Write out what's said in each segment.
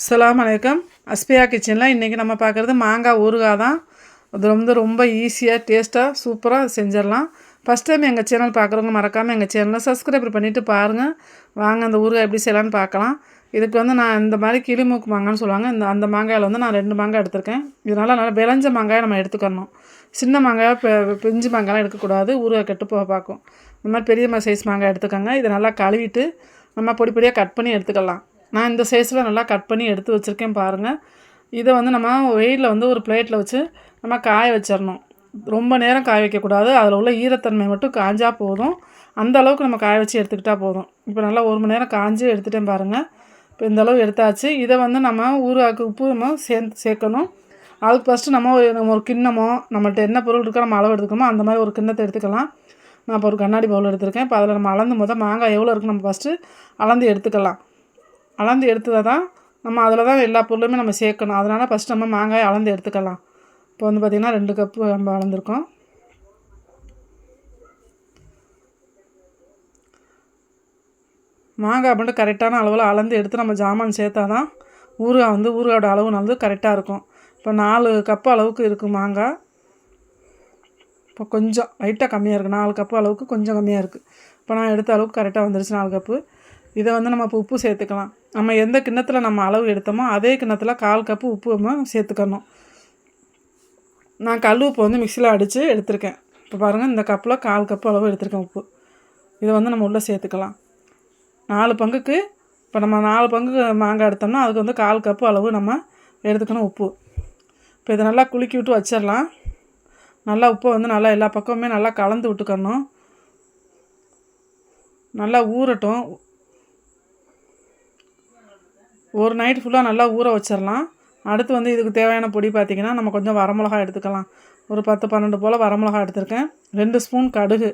அஸ்லாம் வலைக்கம் அஸ்பியா கிச்சனில் இன்றைக்கி நம்ம பார்க்குறது மாங்காய் ஊறுகாய் தான். அது வந்து ரொம்ப ஈஸியாக டேஸ்ட்டாக சூப்பராக செஞ்சிடலாம். ஃபஸ்ட் டைம் எங்கள் சேனல் பார்க்குறவங்க மறக்காமல் எங்கள் சேனலை சப்ஸ்கிரைப் பண்ணிவிட்டு பாருங்கள் வாங்க அந்த ஊறுகாய் எப்படி செய்யலான்னு பார்க்கலாம். இதுக்கு வந்து நான் இந்த மாதிரி கிளிமூக்கு மாங்கான்னு சொல்லுவாங்க. இந்த அந்த மாங்காயில் வந்து நான் ரெண்டு மாங்காய் எடுத்திருக்கேன். இதனால் நல்லா விளைஞ்ச மாங்காயை நம்ம எடுத்துக்கணும் சின்ன மாங்காய் பெ பிஞ்சு மாங்காய்லாம் எடுக்கக்கூடாது. ஊறுகாய் கெட்டு போக பார்க்கும். இந்த மாதிரி பெரிய சைஸ் மாங்காய் எடுத்துக்கோங்க. இதை நல்லா கழுவிட்டு நம்ம பொடி பொடியாக கட் பண்ணி எடுத்துக்கலாம். நான் இந்த சைஸில் நல்லா கட் பண்ணி எடுத்து வச்சுருக்கேன் பாருங்கள் இதை வந்து நம்ம வெயிலில் வந்து ஒரு பிளேட்டில் வச்சு நம்ம காய வச்சிடணும் ரொம்ப நேரம் காய வைக்கக்கூடாது அதில் உள்ள ஈரத்தன்மை மட்டும் காஞ்சால் போதும். அந்த அளவுக்கு நம்ம காய வச்சு எடுத்துக்கிட்டால் போதும். இப்போ நல்லா ஒரு மணி நேரம் காஞ்சி எடுத்துகிட்டேன் பாருங்கள் இப்போ இந்த அளவு எடுத்தாச்சு. இதை வந்து நம்ம ஊறுகாய்க்கு உப்பு நம்ம சேர்ந்து சேர்க்கணும். அதுக்கு ஃபஸ்ட்டு நம்ம ஒரு நம்ம ஒரு கிண்ணமோ நம்மள்ட்ட என்ன பொருள் இருக்கோ நம்ம அளவு எடுத்துக்கணுமோ அந்த மாதிரி ஒரு கிண்ணத்தை எடுத்துக்கலாம். நான் இப்போ ஒரு கண்ணாடி பவுல் எடுத்திருக்கேன். இப்போ அதில் நம்ம அளந்து மொதல் மாங்காய் எவ்வளோ இருக்குன்னு நம்ம ஃபஸ்ட்டு அளந்து எடுத்துக்கலாம். அளந்து எடுத்ததை தான் நம்ம அதில் தான் எல்லா பொருளுமே நம்ம சேர்க்கணும். அதனால் ஃபஸ்ட் நம்ம மாங்காயை அளந்து எடுத்துக்கலாம். இப்போ வந்து பார்த்திங்கன்னா ரெண்டு கப்பு நம்ம அளந்துருக்கோம். மாங்காய் மட்டும் கரெக்டான அளவில் அளந்து எடுத்து நம்ம ஜாமான் சேர்த்தா தான் ஊறுகாய் வந்து ஊறுகாயோட அளவு வந்து கரெக்டாக இருக்கும். இப்போ நாலு கப்பு அளவுக்கு இருக்குது மாங்காய். இப்போ கொஞ்சம் லைட்டாக கம்மியாக இருக்குது நாலு கப்பு அளவுக்கு கொஞ்சம் கம்மியாக இருக்குது இப்போ நான் எடுத்த அளவுக்கு கரெக்டாக வந்துருச்சு நாலு கப்பு இதை வந்து நம்ம இப்போ உப்பு சேர்த்துக்கலாம். நம்ம எந்த கிண்ணத்தில் நம்ம அளவு எடுத்தோமோ அதே கிண்ணத்தில் கால் கப்பு உப்பு நம்ம சேர்த்துக்கணும். நான் கல் உப்பு வந்து மிக்சியில் அடித்து எடுத்திருக்கேன். இப்போ பாருங்கள் இந்த கப்பில் கால் கப்பு அளவு எடுத்திருக்கேன் உப்பு. இதை வந்து நம்ம உள்ளே சேர்த்துக்கலாம். நாலு பங்குக்கு இப்போ நம்ம நாலு பங்கு மாங்காய் எடுத்தோம்னா அதுக்கு வந்து கால் கப்பு அளவு நம்ம எடுத்துக்கணும் உப்பு. இப்போ இதை நல்லா குலுக்கி விட்டு வச்சிடலாம். நல்லா உப்பை வந்து நல்லா எல்லா பக்கமுமே நல்லா கலந்து விட்டுக்கணும். நல்லா ஊறட்டும். ஒரு நைட் ஃபுல்லாக நல்லா ஊற வச்சிடலாம் அடுத்து வந்து இதுக்கு தேவையான பொடி பார்த்திங்கன்னா நம்ம கொஞ்சம் வரமிளகா எடுத்துக்கலாம். ஒரு பத்து பன்னெண்டு போல் வரமிளகா எடுத்திருக்கேன். ரெண்டு ஸ்பூன் கடுகு.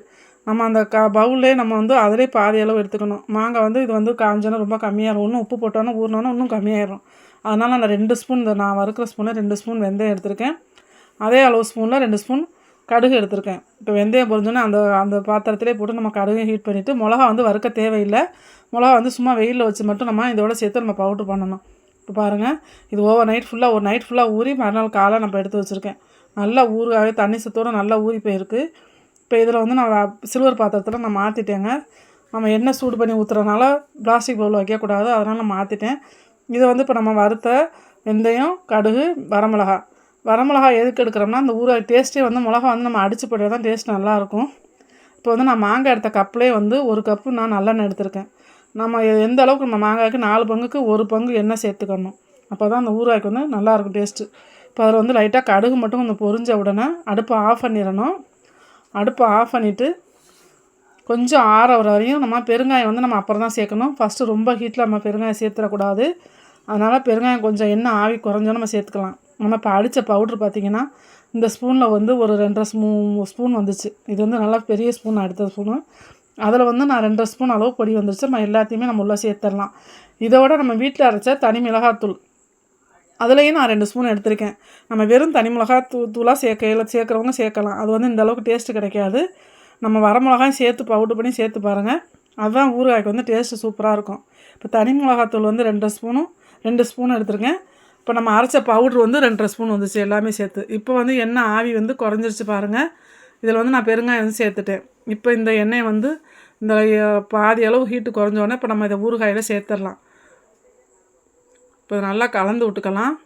நம்ம அந்த க பவுல்லே நம்ம வந்து அதிலே பாதி அளவு எடுத்துக்கணும். மாங்காய் வந்து இது வந்து காஞ்சோன்னா ரொம்ப கம்மியாகிடும் இன்னும் உப்பு போட்டோன்னா ஊறினோன்னா இன்னும் கம்மியாயிடும் அதனால் நான் ரெண்டு ஸ்பூன் இந்த நான் வறுக்கிற ஸ்பூனில் ரெண்டு ஸ்பூன் வெந்தயம் எடுத்திருக்கேன். அதே அளவு ஸ்பூனில் ரெண்டு ஸ்பூன் கடுகு எடுத்திருக்கேன். இப்போ வெந்தயம் பொறிஞ்சோன்னா அந்த அந்த பாத்திரத்திலே போட்டு நம்ம கடுகு ஹீட் பண்ணிவிட்டு மிளகா வந்து வறுக்க தேவையில்லை. மிளகா வந்து சும்மா வெயிலில் வச்சு மட்டும் நம்ம இதோட சேர்த்து நம்ம பவுட்ரு பண்ணணும். இப்போ பாருங்கள் இது ஓவர் நைட் ஃபுல்லாக ஒரு நைட் ஃபுல்லாக ஊறி மறுநாள் காலை நம்ம எடுத்து வச்சுருக்கேன். நல்லா ஊறுகாவே தண்ணி சத்தோடு நல்லா ஊறி போயிருக்கு. இப்போ இதில் வந்து நான் சில்வர் பாத்திரத்தில் நான் மாற்றிட்டேங்க நம்ம எண்ணெய் சூடு பண்ணி ஊற்றுறதுனால பிளாஸ்டிக் பவுல் வைக்கக்கூடாது அதனால் நான் மாற்றிட்டேன் இதை வந்து இப்போ நம்ம வறுத்த வெந்தயம் கடுகு வரமிளகா வரமிளகா எதுக்கு எடுக்கிறோம்னா அந்த ஊறுகாய் டேஸ்ட்டே வந்து மிளகா வந்து நம்ம அடிச்சு போட்டால் தான் டேஸ்ட் நல்லாயிருக்கும். இப்போ வந்து நான் மாங்காய் எடுத்த கப்லேயே வந்து ஒரு கப்பு நான் நல்லெண்ணெய் எடுத்திருக்கேன். நம்ம எந்த அளவுக்கு நம்ம மாங்காய்க்கு நாலு பங்குக்கு ஒரு பங்கு எண்ணெய் சேர்த்துக்கணும். அப்போ தான் அந்த ஊறுகாய்க்கு வந்து நல்லாயிருக்கும் டேஸ்ட்டு இப்போ அதில் வந்து லைட்டாக கடுகு மட்டும் கொஞ்சம் பொரிஞ்ச உடனே அடுப்பை ஆஃப் பண்ணிடணும். அடுப்பை ஆஃப் பண்ணிவிட்டு கொஞ்சம் ஆற வர வரையும் நம்ம பெருங்காயம் வந்து நம்ம அப்புறம் தான் சேர்க்கணும். ஃபஸ்ட்டு ரொம்ப ஹீட்டில் நம்ம பெருங்காயம் சேர்த்துடக்கூடாது. அதனால் பெருங்காயம் கொஞ்சம் எண்ணெய் ஆவி குறைஞ்சோ நம்ம சேர்த்துக்கலாம். நம்ம இப்போ அடித்த பவுட்ரு பார்த்திங்கன்னா இந்த ஸ்பூனில் வந்து ஒரு ரெண்டரை ஸ்பூ ஸ்பூன் வந்துச்சு. இது வந்து நல்லா பெரிய ஸ்பூன் அடுத்த ஸ்பூனு அதில் வந்து நான் ரெண்டரை ஸ்பூன் அளவு பொடி வந்துருச்சு. நம்ம எல்லாத்தையுமே நம்ம உள்ளே சேர்த்துடலாம். இதோட நம்ம வீட்டில் அரைச்ச தனி மிளகாத்தூள். அதுலேயும் நான் ரெண்டு ஸ்பூன் எடுத்திருக்கேன். நம்ம வெறும் தனி மிளகா தூ தூளாக சேர்க்கையில் சேர்க்குறவங்க சேர்க்கலாம். அது வந்து இந்த அளவுக்கு டேஸ்ட்டு கிடைக்காது. நம்ம வரமிளகாயும் சேர்த்து பவுட்ரு பண்ணி சேர்த்து பாருங்கள் அதுதான் ஊறுகாய்க்கு வந்து டேஸ்ட்டு சூப்பராக இருக்கும். இப்போ தனி மிளகாத்தூள் வந்து ரெண்டு ஸ்பூனும் ரெண்டு ஸ்பூன் எடுத்துருக்கேன். இப்போ நம்ம அரைச்ச பவுட்ரு வந்து ரெண்டரை ஸ்பூன் வந்துச்சு எல்லாமே சேர்த்து. இப்போ வந்து எண்ணெய் ஆவி வந்து குறைஞ்சிருச்சு பாருங்கள் இதில் வந்து நான் பெருங்காயம் வந்து சேர்த்துட்டேன். இப்போ இந்த எண்ணெயை வந்து இந்த பாதி அளவு ஹீட்டு குறைஞ்சோடனே இப்போ நம்ம இதை ஊறுகாயில் சேர்த்துடலாம். இப்போ நல்லா கலந்து விட்டுக்கலாம்.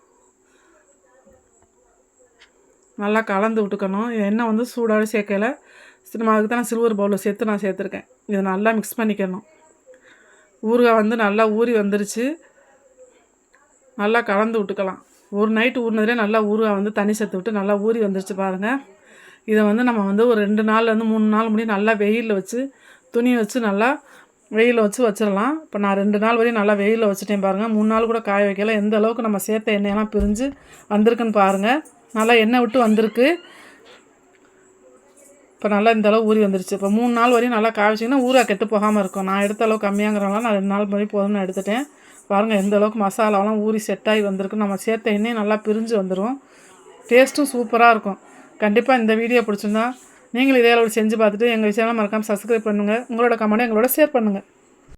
நல்லா கலந்து விட்டுக்கணும். எண்ணெய் வந்து சூடாக சேர்க்கல. நம்ம அதுக்கு தான் சில்வர் பவுலில் சேர்த்து நான் சேர்த்துருக்கேன். இதை நல்லா மிக்ஸ் பண்ணிக்கணும். ஊறுகாய் வந்து நல்லா ஊறி வந்துருச்சு. நல்லா கலந்து விட்டுக்கலாம். ஒரு நைட்டு ஊறினதுலேயே நல்லா ஊற வந்து தண்ணி சேர்த்து விட்டு நல்லா ஊறி வந்துருச்சு பாருங்கள் இதை வந்து நம்ம வந்து ஒரு ரெண்டு நாள்லேருந்து மூணு நாள் முடியும் நல்லா வெயிலில் வச்சு துணி வச்சு நல்லா வெயிலில் வச்சு வச்சிடலாம். இப்போ நான் ரெண்டு நாள் வரையும் நல்லா வெயிலில் வச்சுட்டேன் பாருங்கள் மூணு நாள் கூட காய வைக்கல. எந்த அளவுக்கு நம்ம சேர்த்த எண்ணெயெல்லாம் பிரிஞ்சு வந்திருக்குன்னு பாருங்கள் நல்லா எண்ணெய் விட்டு வந்திருக்கு. இப்போ நல்லா இந்த அளவு ஊறி வந்துருச்சு. இப்போ மூணு நாள் வரையும் நல்லா காய்ச்சிங்கன்னா வச்சிங்கன்னா கெட்டு போகாமல் இருக்கும். நான் எடுத்த அளவு கம்மியாங்கிறனால நான் ரெண்டு நாள் வரையும் போதும்னு எடுத்துட்டேன். பாருங்கள் எந்த அளவுக்கு மசாலாலாம் ஊறி செட் ஆகி வந்திருக்கு நம்ம சேர்த்த எண்ணெய் நல்லா பிரிஞ்சு வந்துடும் டேஸ்ட்டும் சூப்பராக இருக்கும். கண்டிப்பாக இந்த வீடியோ பிடிச்சிருந்தா நீங்களும் இதே அளவு செஞ்சு பார்த்துட்டு எங்கள் சேனல் மறக்காமல் சப்ஸ்கிரைப் பண்ணுங்கள் உங்களோட கமெண்ட் எங்களோட ஷேர் பண்ணுங்கள்